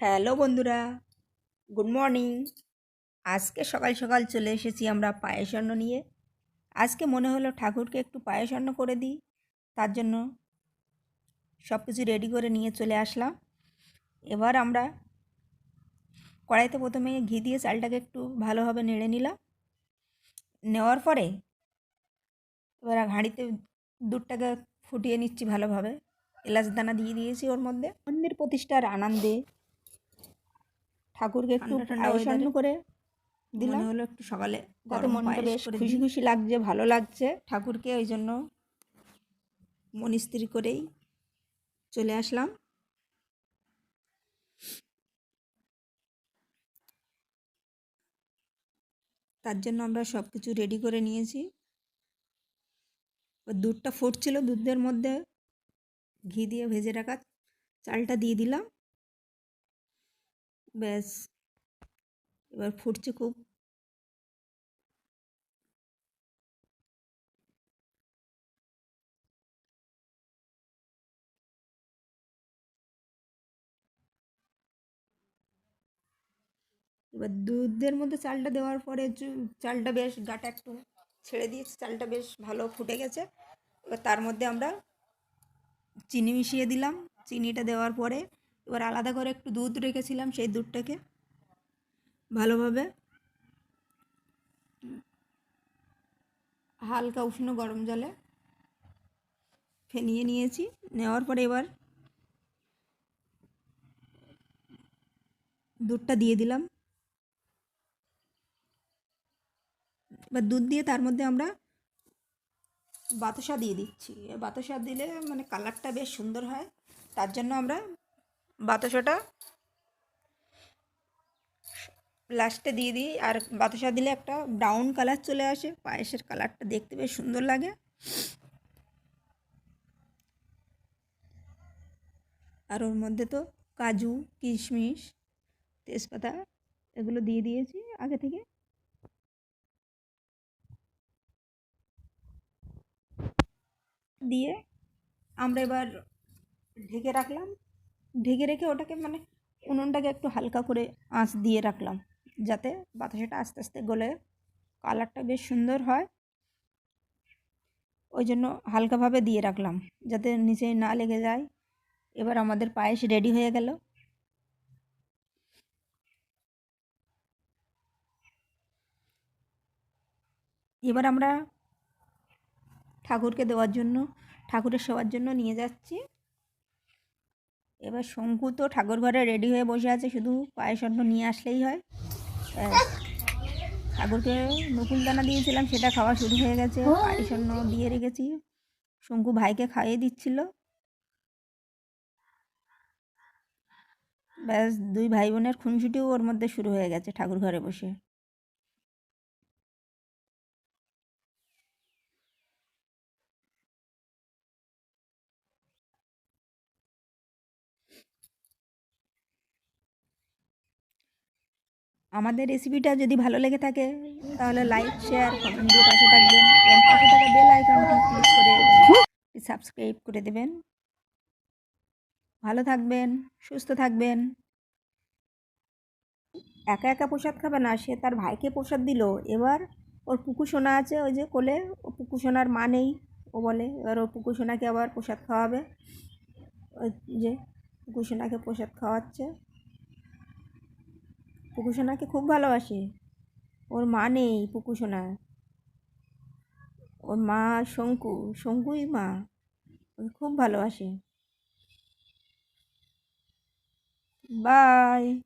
Hello বন্ধুরা, good morning. আজকে সকাল সকাল চলে এসেছি আমরা পায়েস অন্ন নিয়ে। আজকে মনে হলো ঠাকুরকে একটু পায়েস অন্ন করে দিই, তার জন্য সব কিছু রেডি করে নিয়ে চলে আসলাম। এবার আমরা কড়াইতে প্রথমে ঘি দিয়ে চালটাকে একটু ভালোভাবে নেড়ে নিলাম। নেওয়ার পরে এবার হাঁড়িতে দুধটাকে ফুটিয়ে নিচ্ছি ভালোভাবে। এলাচ দানা দিয়ে দিয়েছি ওর মধ্যে। মন্দির প্রতিষ্ঠার আনন্দে ঠাকুরকে একটু weather-এ করে দিলাম হলো একটু সকালে যাতে মনটা বেশ খুশি খুশি লাগছে ভালো লাগছে। ঠাকুরকে ওই জন্য মনিস্ত্রি করেই চলে আসলাম। তার জন্য আমরা সব কিছু রেডি করে নিয়েছি। দুধটা ফুটছিল দুধের মধ্যে। ঘি দিয়ে ভেজে রাখা চালটা দিয়ে দিলাম। ব্যাস, এবার ফুটছে খুব। এবার দুধের মধ্যে চালটা দেওয়ার পরে চালটা বেশ গাটা একটু ছেড়ে দিয়েছি চালটা বেশ ভালো ফুটে গেছে। এবার তার মধ্যে আমরা চিনি মিশিয়ে দিলাম। চিনিটা দেওয়ার পরে এবার আলাদা করে একটু দুধ রেখেছিলাম সেই দুধটাকে ভালোভাবে। হালকা উষ্ণ গরম জলে ফেনিয়ে নিয়েছি। নেওয়ার পরে এবার দুধটা দিয়ে দিলাম। এবার দুধ দিয়ে তার মধ্যে আমরা বাতাসা দিয়ে দিচ্ছি। বাতাসা দিলে মানে কালারটা বেশ সুন্দর হয়। তার জন্য আমরা বাতাসাটা লাস্টে দিয়ে দিই, আর বাতাসা দিলে একটা ব্রাউন কালার চলে আসে, পায়েসের কালারটা দেখতে বেশ সুন্দর লাগে। আর ওর মধ্যে তো কাজু, কিশমিশ, তেজপাতা, এগুলো দিয়ে দিয়েছি আগে থেকে। দিয়ে আমরা এবার ঢেকে রাখলাম। ঢেকে রেখে ওটাকে মানে উনুনটাকে একটু হালকা করে আঁচ দিয়ে রাখলাম, যাতে বাতাসাটা আস্তে আস্তে গলে কালারটা বেশ সুন্দর হয়। ওই জন্য হালকাভাবে দিয়ে রাখলাম, যাতে নিচে না লেগে যায়। এবার আমাদের পায়েস রেডি হয়ে গেল। এবার আমরা ঠাকুরকে দেওয়ার জন্য, ঠাকুরের সেবার জন্য নিয়ে যাচ্ছি। এবার শঙ্কু তো ঠাকুর ঘরে রেডি হয়ে বসে আছে শুধু পায়েস অন্ন নিয়ে আসলেই হয়। ঠাকুরকে নকুল দানা দিয়েছিলাম সেটা খাওয়া শুরু হয়ে গেছে। পায়েস অন্ন দিয়ে রেখেছি। শঙ্কু ভাইকে খাইয়ে দিচ্ছিল। ব্যাস দুই ভাই বোনের খুনসুটিও ওর মধ্যে শুরু হয়ে গেছে ঠাকুর ঘরে বসে। আমাদের রেসিপিটা যদি ভালো লেগে থাকে, তাহলে লাইক শেয়ার কমেন্ট দিয়ে পাশে থাকবেন এবং পাশে থাকা বেল আইকনটি ক্লিক করে সাবস্ক্রাইব করে দেবেন। ভালো থাকবেন, সুস্থ থাকবেন। একা একা প্রসাদ খাবে না, সে তার ভাইকে প্রসাদ দিল, এবার ওর পুকু সোনা আছে ওই যে কোলে, ও পুকু সোনার মা নেই, ও বলে, এবার ওর পুকু সোনাকে আবার প্রসাদ খাওয়াবে। ওই যে পুকু সোনাকে প্রসাদ খাওয়াচ্ছে। পুকুসোনাকে খুব ভালোবাসে। ওর মা নেই পুকুসোনা ওর মা শঙ্কু, শঙ্কুই মা। ওকে খুব ভালোবাসে। বাই।